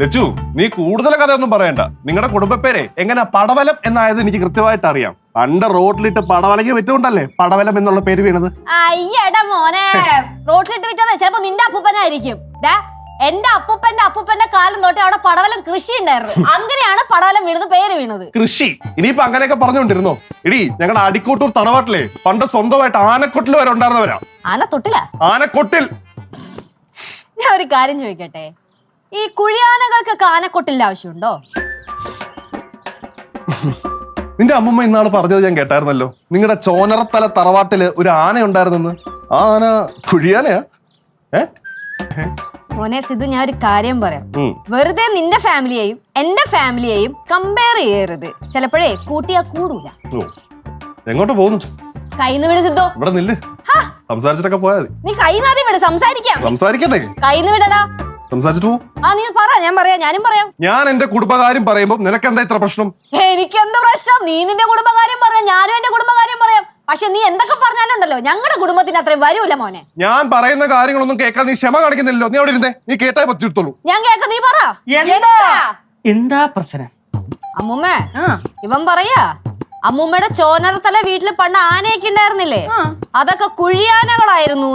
ലച്ചു നീ കൂടുതൽ കഥയൊന്നും പറയണ്ട. നിങ്ങളുടെ കുടുംബപ്പേരെ എങ്ങനെ പടവലം എന്നായത് എനിക്ക് കൃത്യമായിട്ട് അറിയാം. പണ്ട് റോട്ടിലിട്ട് പടവലയ്ക്ക് പറ്റുകൊണ്ടല്ലേ പടവലം എന്നുള്ള പേര് വീണത്? അയ്യടാ മോനെ. റോട്ടിലിട്ട് വിറ്റത് ചിലപ്പോ നിന്റെ അപ്പൂപ്പനായിരിക്കും. എന്റെ അപ്പൂപ്പന്റെ അപ്പൂപ്പന്റെ കാലം തൊട്ട് അവിടെ പടവലം കൃഷി ഉണ്ടായിരുന്നു. അങ്ങനെയാണ് പടവലം വീണത് പേര് വീണത്. കൃഷി. ഇനിയിപ്പോ അങ്ങനെയൊക്കെ പറഞ്ഞുകൊണ്ടിരുന്നോ? ഇടി ഞങ്ങളുടെ അടിക്കോട്ടൂർ തറവാട്ടിലെ പണ്ട് സ്വന്തമായിട്ട് ആനക്കൊട്ടിൽ വരെ ഉണ്ടായിരുന്നവരാ. ആനത്തൊട്ടില? ആനക്കൊട്ടിൽ. ഞാൻ ഒരു കാര്യം ചോദിക്കട്ടെ? ഈ കുഴിയാനകൾക്ക് കാനക്കൊട്ടിന്റെ ആവശ്യമുണ്ടോ? നിന്റെ അമ്മമ്മ ഇന്നാൾ പറഞ്ഞത് ഞാൻ കേട്ടായിരുന്നല്ലോ. നിങ്ങളുടെ ചോനറത്തല തറവാട്ടിൽ ഒരു ആന ഉണ്ടായിരുന്നെന്ന്. ആ ആന കുഴിയാനയാ? ഏ? മോനെ സിദ്ധു ഞാൻ ഒരു കാര്യം പറയാം. ഉം. വെറുതെ നിന്റെ ഫാമിലിയെയും എന്റെ ഫാമിലിയെയും കമ്പയർ ചെയ്യരുത്. ചിലപ്പോഴേ കൂട്ടിയാ കൂടൂല. ഓ. എങ്ങോട്ട് പോകുന്നു? കൈന്ന് വിട് സിദ്ധു. ഇവിടെ നില്ല്. സംസാരിച്ചിട്ടൊക്കെ പോയാൽ മതി. നീ കൈനാദ്യം വിട് സംസാരിക്കാം. സംസാരിക്കട്ടെ. കൈന്ന് വിടടാ. സംസാരിച്ചിട്ട് പോ ആ നീ പറ ഞാൻ പറയാം ഞാനും പറയാം. ഞാൻ എന്റെ കുടുംബകാര്യം പറയുമ്പോൾ നിനക്ക് എന്താ ഇത്ര പ്രശ്നം? എനിക്ക് എന്താ പ്രശ്നം? നീ നിന്റെ കുടുംബകാര്യം പറയാം ഞാനും എന്റെ കുടുംബകാര്യം പറയാം. പക്ഷെ നീ എന്തൊക്കെ പറഞ്ഞാലുണ്ടല്ലോ ഞങ്ങളുടെ കുടുംബത്തിന് അത്രയും വരൂല മോനെ. ഞാൻ പറയുന്ന കാര്യങ്ങളൊന്നും കേൾക്കാൻ നീ ക്ഷമ കാണിക്കുന്നില്ലല്ലോ. നീ അവിടെ ഇരുന്നേ നീ കേട്ടേ പറ്റിയെടുത്തോളൂ ഞാൻ കേക്ക നീ പറ. എന്താ? എന്താ? പ്രശ്നം? അമ്മൂമ്മ ഇവൻ പറയാ അമ്മൂമ്മയുടെ ചോനറത്തല വീട്ടിൽ പണ്ട് ആനയൊക്കെ ഉണ്ടായിരുന്നില്ലേ? അതൊക്കെ കുഴിയാനകളായിരുന്നു